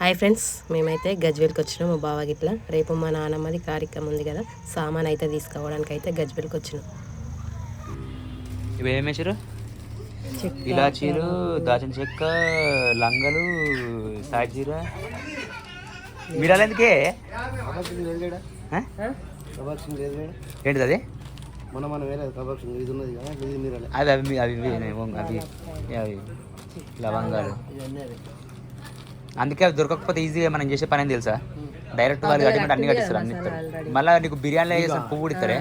Hi friends మేమైతే గజ్వేల్కి వచ్చినాం మా బావ గిట్ల. రేపు మా నాన్నమ్మది కార్యక్రమం ఉంది కదా సామాన్ అయితే తీసుకోవడానికి అయితే గజ్వేల్కి వచ్చినాం. ఇవి ఏం వేసారు ఇలాచీలు దాచిన చెక్క లంగలు సాజీర మిరాలు ఎందుకే? ఆ? ఏంటిది అది? మన మనం వేరే ఇది ఉన్నది కదా ఇది అది అవి అవి అవి లవంగాలు. అందుకే అవి దొరకకపోతే ఈజీగా మనం చేసే పని ఏం తెలుసా? డైరెక్ట్ వాళ్ళు కట్టినట్టు అన్ని కట్టిస్తారు అన్ని ఇస్తారు. మళ్ళీ నీకు బిర్యానీలో వేసిన పువ్వు ఇస్తారే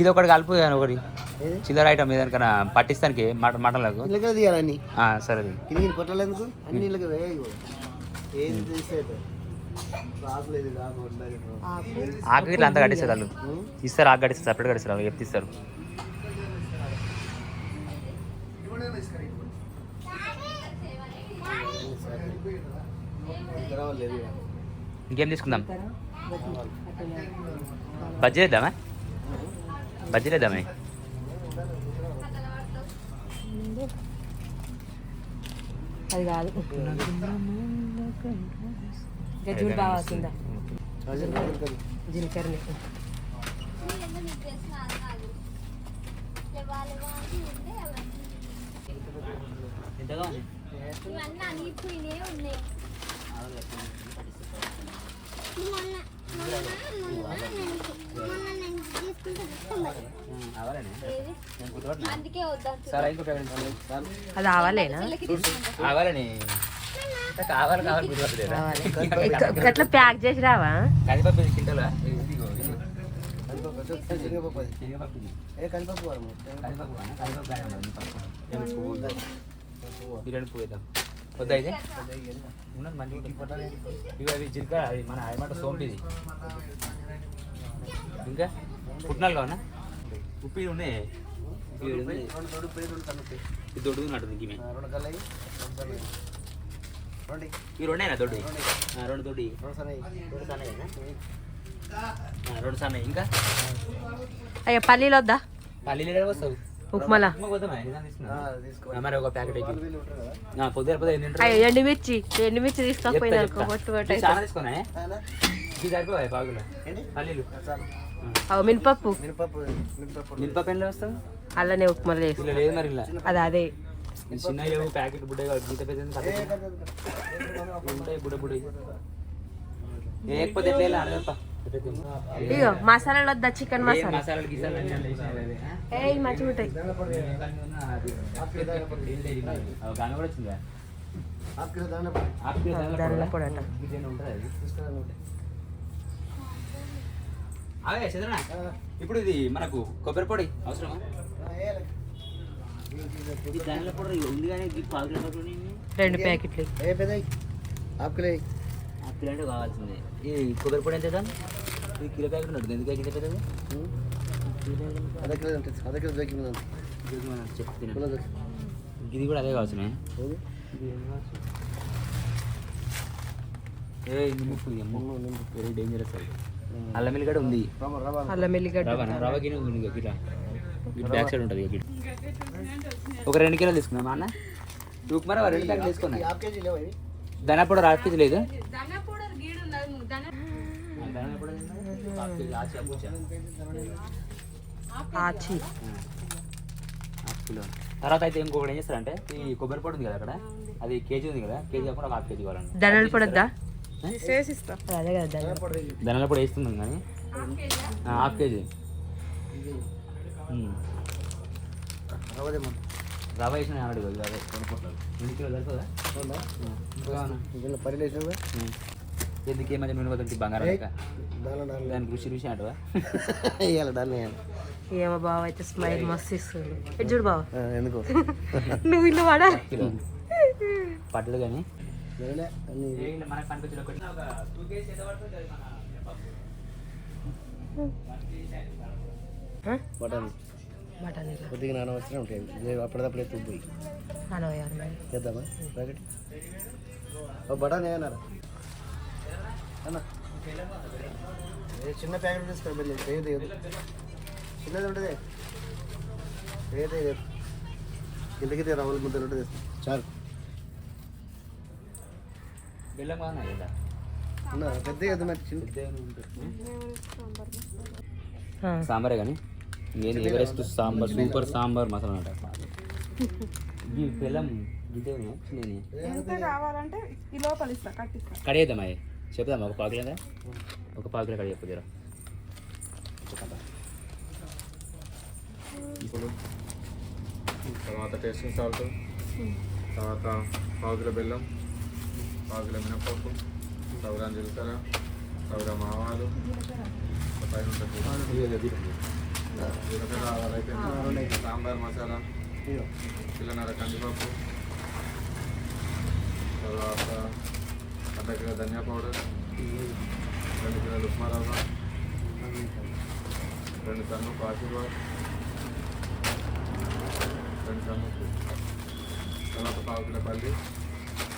ఇది ఒకటి కలుపు ఒకటి. చిల్లర ఐటమ్ ఏదైనా పట్టిస్తానికి మట మటన్లకు సరే ఉండాలి. ఆకు ఇట్లా అంతా కట్టిస్తారు వాళ్ళు. ఇస్తారు ఆకు కట్టిస్తారు సపరేట్ కట్టిస్తారు వాళ్ళు చెప్తిస్తారు ఇది రావాలి ఇది. ఇంకేం తీసుకుందాం? బజ్జీ వేద్దామా బజ్జీ వేద్దామే అది కాదు. గజ్వేల్ బాగా వస్తుందా. జీలకర్ర ఇవన్నీ అనిగిపోయినాయి ఉన్నాయి. అది ఆవాలేనా కావాలని కావాలి కావాలి ఎట్లా ప్యాక్ చేసి రావా కందిపప్పు కింటాలా? బిర్యానీ పువ్వు వేద్దాం వద్దా ఇది? ఉన్నది ఉంటుంది. ఇవి అవి జీలకర్ర అది మన ఏమంట సోంపిది ఇంకా? పుట్నాలు కావనా ఉప్పు ఉన్నాయి. ఇవి. ఇది దొడ్డు నడుతుంది. రెండు ఈ రెండేనా దొడ్డు? రెండు దొడ్డు రెండు సన్నయి. ఇంకా? అయ్యా పల్లీలు వద్దా? పల్లీలు వస్తావు ఉప్మాలా ఉప్మా మరి ఒక ప్యాకెట్ పొద్దు ఎండుమిర్చి ఎండుమిర్చి మినపప్పు. మినపప్పు మినపప్పు. మినప పెన్లు వస్తావు? చేసి. ఇలా లేదు మరి అది అదే. చిన్న ప్యాకెట్ బుడ్డ గీత పెద్ద. ఉంటాయి బుడ్డ బుడ్డ. లేకపోతే ఎట్లా అడగప్ప ఇగో మసాలాలు వద్దా చికెన్ మసాలా? ఏ మంచిగా ఉంటాయి పొడా? అంట. అవే చదవనా ఇప్పుడు ఇది మనకు కొబ్బరి పొడి అవసరమా రెండు ప్యాకెట్లు ఏ పెద్దయి? హాఫ్ కిలో వేయి. ఆ పిల్లంటే కావాల్సిందే ఈ కొబ్బరి పొడి ఎంత చేద్దాం ఇది కిలో ప్యాకెట్ ఉంటుంది ఎందుకు కిలో ఉంటుంది. అర్ధ కిలో దొరికింది. ఇది కూడా అదే కావచ్చు? ఏ నిమ్ము. వెరీ డేంజరస్ అది అల్లం వెల్లిగడ్డ ఉంది. అల్లం ఎల్లిగడ్డ రవ్వ గిన్నె ఉంది ఇక గిట్లా ఇటు బ్యాక్ సైడ్ ఉంటుంది గిట్ ఒక రెండు కిలోలు తీసుకున్నాం అన్న ఉప్మా రెండు ప్యాకెట్ తీసుకున్నా హాఫ్ కేజీ లేవా ఇవి? ధన పొడి హాఫ్ కేజీ లేదు తర్వాత అయితే ఇంకొకటి ఏం చేస్తారంటే ఈ కొబ్బరి పొడి ఉంది కదా అక్కడ అది కేజీ ఉంది కదా కేజీ కాకుండా ఒక హాఫ్ కేజీ కావాలండి. ధనియాల పొడి వద్దా? అదే కదా ధనియాల పొడి. వేస్తున్నాం కానీ. ఆ, హాఫ్ కేజీ. రవ్వ వేసిన అన్నాడు కదా అదే కొనుక్కుంటారు. ఎన్ని కిలో సరిపోదా? ఉందా? ఎందుకు ఏమైనా నూనె పోతుంది బంగారం. దానికి రుచి రుచి అంటవా దాన్ని వేయాలి. ఏమో బావ అయితే స్మైల్ మస్తు ఇస్తుంది. చూడు బావ. ఎందుకు? నువ్వు ఇల్లు వాడా? కిలో. పట్టదు కానీ. బఠానీ. బఠానీ కొద్దిగా నాన్న వచ్చినా ఉంటాయి అప్పటిదప్పుడే అరవై చేద్దామా? ప్యాకెట్? ఓ బఠానీ అన్నారా అన్న ఏ చిన్న ప్యాకెట్ తీసుకో వెళ్ళి ఏది చిన్నది ఉంటుంది ఏది కిందకి రవ్వల ముద్దలు ఉంటుంది చాలు. బెల్లం కాదా ఏదో మరి చిన్న. సాంబారే కానీ? నేను ఎవరెస్ట్ సాంబార్ సూపర్ సాంబార్ మసాలా అంట. ఈ బెల్లం ఇదే ఎంత కావాలంటే ఈ లోపల ఇస్తా కట్టిస్తా కడిగేద్దామా చెప్దామా? ఒక పావు కిలో ఒక పావు కిలో కడిగి చెప్పు తర్వాత టేస్టింగ్ సాల్ట్ తర్వాత పావు కిలో బెల్లం పావు కిలో మినపప్పు సౌ గ్రామ్ జీలకర్ర సౌ గ్రామ్ ఆవాలు ఒక పైన జీలకర్ర ఆవాలు అయితే సాంబార్ మసాలా. కిలోన్నర కందిపప్పు తర్వాత అర్ధ కిలో ధనియా పౌడర్ రెండు కిలోలు ఉప్మా రవ్వ రెండు టన్ను పాచిపా రెండు టన్ను తర్వాత పావు కిలో పల్లి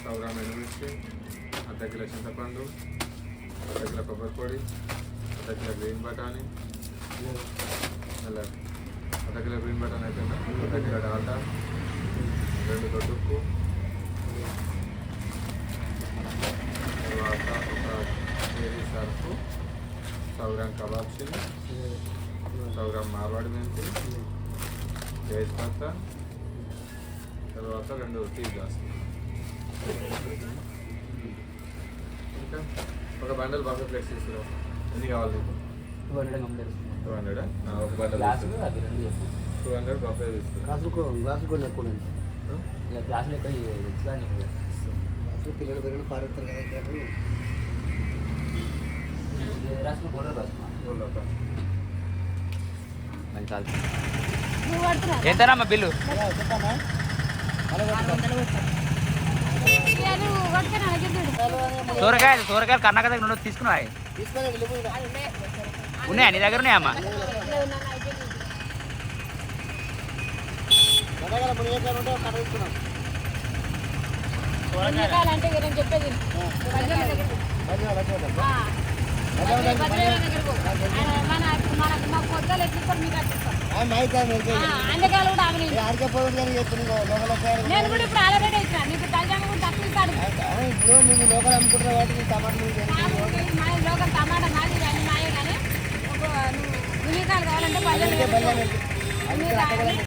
పావు గ్రామ్ ఎండుమిర్చి అర్ధ కిలో చింతపండు అర్ధ కిలో కొబ్బరి పొడి అర్ధ కిలో గ్రీన్ బఠానీ అలా. అర్ధ కిలో గ్రీన్ బఠానీ అయిపోయిందా? అర్ధ కిలో డాల్డా రెండు దొడ్డుప్పు తర్వాత ఒక కేజీ సరుకు సౌ గ్రామ్ కబాబ్ చిల్ సౌ గ్రామ్ మార్వాడి మెంతి తేజ్పత్తా తర్వాత రెండు టీ గ్లాస్ ఇంకా ఒక బండల్ బఫే ప్లేట్స్ తీసుకురా ఎన్ని కావాలి టూ హండ్రెడ్ టూ హండ్రెడ్ ఒక బండల్ టూ హండ్రెడ్ బఫే తీసుకురా గ్లాసులు గ్లాసులు కొన్ని ఎక్కువ గ్లాసులు ఎక్కువ పిల్లలు పెరిగిన పారేస్తారు కదా ఎంతనమ్మా బిల్లు సూరకాయలు సూరకాయలు కర్ణాటక దగ్గర నుండి తీసుకున్నాయి. ఉన్నాయా నీ దగ్గర ఉన్నాయమ్మా. అంటే చెప్పేది నేను కూడా ఇప్పుడు ఆల్రెడీ ఇచ్చిన నీకు తల్లి కూడా తక్కువ ఇస్తాడు ఆ, ఇప్పుడు మేము లోకల్ అమ్ముకుంటున్న వాటికి టమాటా నాకు మా లోకల్ టమాటా మాది అన్ని మాయే కానీ ఒక నువ్వు ఉల్లికాయలు కావాలంటే పల్లెలు బెల్లం పెట్టి.